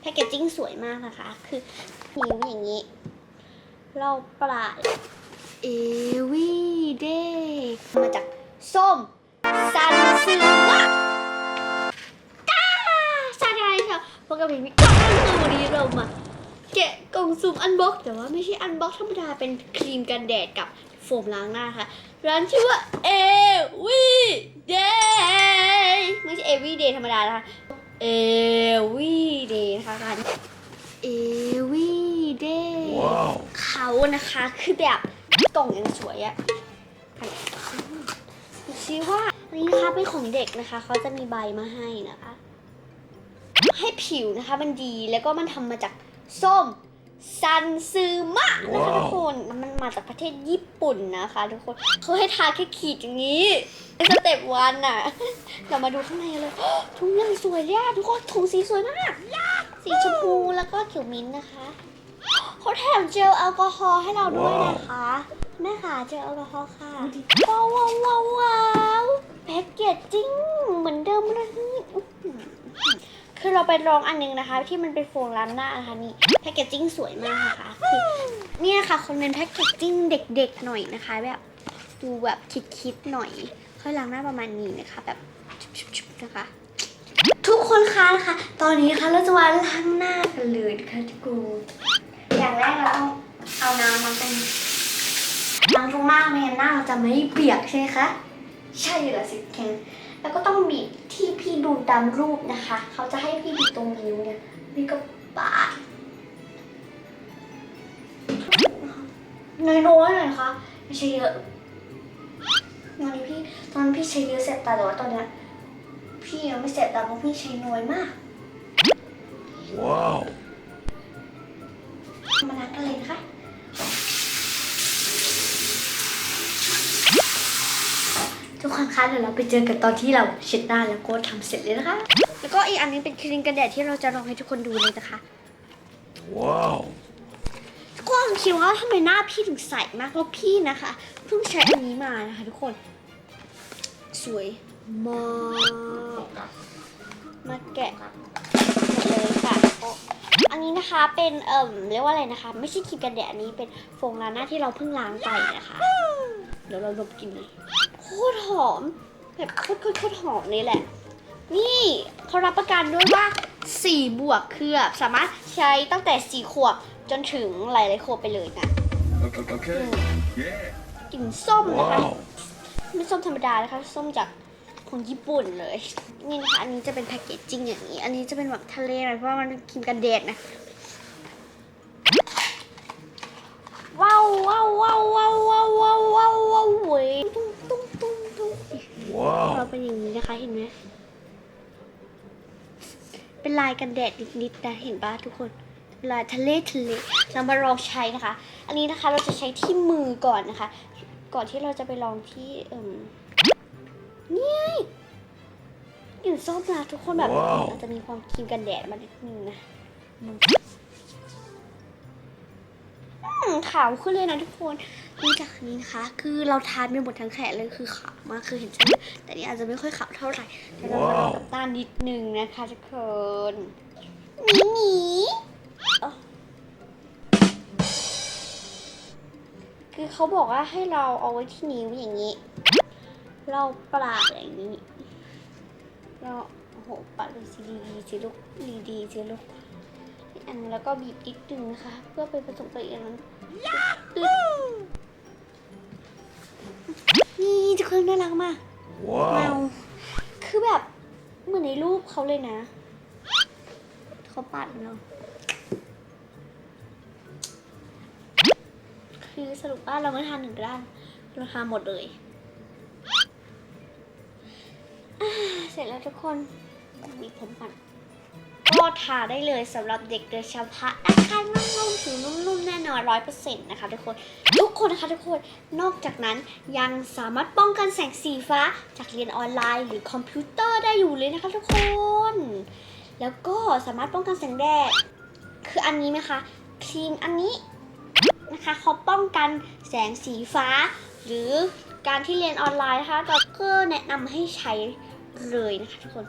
แพคเกจจิ้งสวยมากนะคะ คือนิ้วอย่างนี้ เราปลาเอวีเดมาจากส้มซันซึมะก้าซาไดค่ะพบกับพี่มิกาคือวันนี้เรามาแกะกล่องซุ่มอันบ็อกแต่ว่าไม่ใช่อันบ็อกธรรมดาเป็นครีมกันแดดกับโฟมล้างหน้าค่ะ ร้านชื่อว่า a v d a y ไม่ใช่ every day ธรรมดานะคะ every day นะคะร้าน every day เขานะคะคือแบบกล่องยังสวยอะดูซิว่าอันนี้นะคะเป็นของเด็กนะคะ เขาจะมีใบมาให้นะคะ ให้ผิวนะคะมันดีแล้วก็มันทำมาจากส้มซันซึมะนะคะทุกคนมันมาจากประเทศญี่ปุ่นนะคะทุกคนเขาให้ทาแค่ขีดอย่างนี้เป็นสเต็ปวันน่ะ เรามาดูข้างในเลยถุงยังสวยเลยอะทุกคนถุงสีสวยมาก สีชมพูแล้วก็เขียวมิ้นท์นะคะเขาแถมเจลแอลกอฮอล์ให้เราด้วยนะคะ แม่ค่ะเจลแอลกอฮอล์ค่ะว้าวว้าวว้าวว้าวแพ็กเกจจิ้งเหมือนเดิมเลยอื้อหือคือเราไปลองอันนึงนะคะ ที่มันเป็นโฟมล้างหน้านะคะนี่แพคเกจจิ้งสวยมากนะคะคือเนี่ยค่ะคนเป็นแพคเกจจิ้งเด็กๆหน่อยนะคะ แบบดูแบบคิดๆหน่อย ค่อยล้างหน้าประมาณนี้นะคะ แบบชุบๆๆนะคะ ทุกคนคะนะคะตอนนี้นะคะเราจะมาล้างหน้ากันเลยนะคะทุกคนอย่างแรกเราต้องเอาน้ำมาเป็นล้างตรงหน้าไม่งั้นหน้าเราจะไม่เปียกใช่ไหมคะใช่เหรอสิแข็งแล้วก็ต้องบีบที่พี่ดูตามรูปนะคะ เขาจะให้พี่บีบตรงนิ้วเนี่ยนี่ก็ปาดน้อยๆหน่อยนะคะไม่ใช่เยอะตอนนี้พี่ตอนพี่ใช้เยอะเสร็จตาแต่ว่าตอนเนี้ย พี่ยังไม่เสร็จตาเพราะพี่ใช้น้อยมาก Wow. มาล้างกันเลยนะคะทุกคนคะเดี๋ยวเราไปเจอกันตอนที่เราเช็ดหน้าแล้วก็ทำเสร็จเลยนะคะ แล้วก็อีกอันนี้เป็นครีมกันแดดที่เราจะลองให้ทุกคนดูเลยนะคะ Wow. ทุกคนคิดว่าทำไมหน้าพี่ถึงใสมากเพราะพี่นะคะเพิ่งใช้อันนี้มานะคะ ทุกคน สวย มากมาแกะเลยค่ะ อันนี้นะคะเป็นเอ่มเรียกว่าอะไรนะคะ ไม่ใช่ครีมกันแดดอันนี้เป็นโฟมล้างหน้าที่เราเพิ่งล้างไปนะคะ เดี๋ยวเราลบกลินเลยโคตรหอมแบบโคตรโคตรโคตรหอมเลยแหละ นี่เขารับประกันด้วยว่า 4 บวกคือแบบสามารถใช้ตั้งแต่ 4 ขวบจนถึงหลายๆขวบไปเลยนะ Okay. okay. Yeah. กลิ่นส้มนะคะ Wow. ไม่ส้มธรรมดานะคะ ส้มจาก คนญี่ปุ่นเลย นี่นะคะอันนี้จะเป็นแพคเกจจิ้งอย่างนี้ อันนี้จะเป็นแบบทะเลหน่อยเพราะว่ามันเป็นครีมกันแดดนะ ว้าวว้าวว้าวว้าวว้าวว้าวว้าวว้าวเว้ยตุ้งตุ้งตุ้งตุ้งเรา Wow. เป็นอย่างนี้นะคะเห็นไหมเป็นลายกันแดดนิดๆนะเห็นปะทุกคนลายทะเลทะเลเรามาลองใช้นะคะ อันนี้นะคะเราจะใช้ที่มือก่อนนะคะ ก่อนที่เราจะไปลองที่เอ่ม นี่กลิ่นส้มนะทุกคนแบบว้าวอาจจะมีความครีมกันแดดมานิดนึงนะอืมอืมขาวขึ้นเลยนะทุกคนนี่จากนี้นะคะ คือเราทานไปหมดทั้งแขนเลยคือขาวมากคือเห็นใช่ไหมแต่นี่อาจจะไม่ค่อยขาวเท่าไหร่แต่เรามาลองกับตานิดนึงนะคะทุกคนหนีหนีเอ้าคือเขาบอกว่าให้เราเอาไว้ที่นิ้วอย่างนี้ เราปลาดอย่างนี้เราโอ้โหปัดเลยสิดีดีสิลูกดีดีสิลูกอีกอันแล้วก็บีบนิดนึงนะคะ เพื่อไปผสมกับอีกอันนั้นตึ๊ดนี่ทุกคนน่ารักมากเมา Wow. คือแบบเหมือนในรูปเขาเลยนะเขาปัดเนาะคือสรุปว่าเราไม่ทานหนึ่งด้านเราทานหมดเลยอ่าเส ร็จแล้วทุกคนมีผมก่อนก็ทาได้เลยสำหรับเด็กโดยเฉพาะนะคะนุ่มๆผิวนุ่มๆแน่นอนร้อยเปอร์เซ็นต์นะคะทุกคนทุกคนนะคะทุกคนนอกจากนั้นยังสามารถป้องกันแสงสีฟ้าจากเรียนออนไลน์ หรือคอมพิวเตอร์ได้อยู่เลยนะคะทุกคน แล้วก็สามารถป้องกันแสงแดดคืออันนี้นะคะครีมอันนี้นะคะเขาป้องกันแสงสีฟ้า หรือการที่เรียนออนไลน์นะคะก็แนะนำให้ใช้ เลยนะคะทุกคน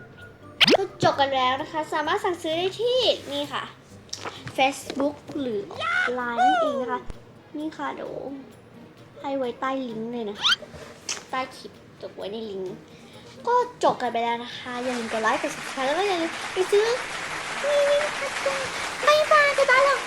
ก็จบกันแล้วนะคะ สามารถสั่งซื้อได้ที่นี่ค่ะ Facebook หรือ Line นั่นเองนะคะ นี่ค่ะเดี๋ยวให้ไว้ใต้ลิงก์เลยนะใต้คลิปตกไว้ในลิงก์ก็จบกันไปแล้วนะคะ อย่าลืมกดไลค์กดซับสไคร์แล้วก็อย่าลืมไปซื้อนี่นี่ค่ะบ๊านบายบ๊ายบายหรอก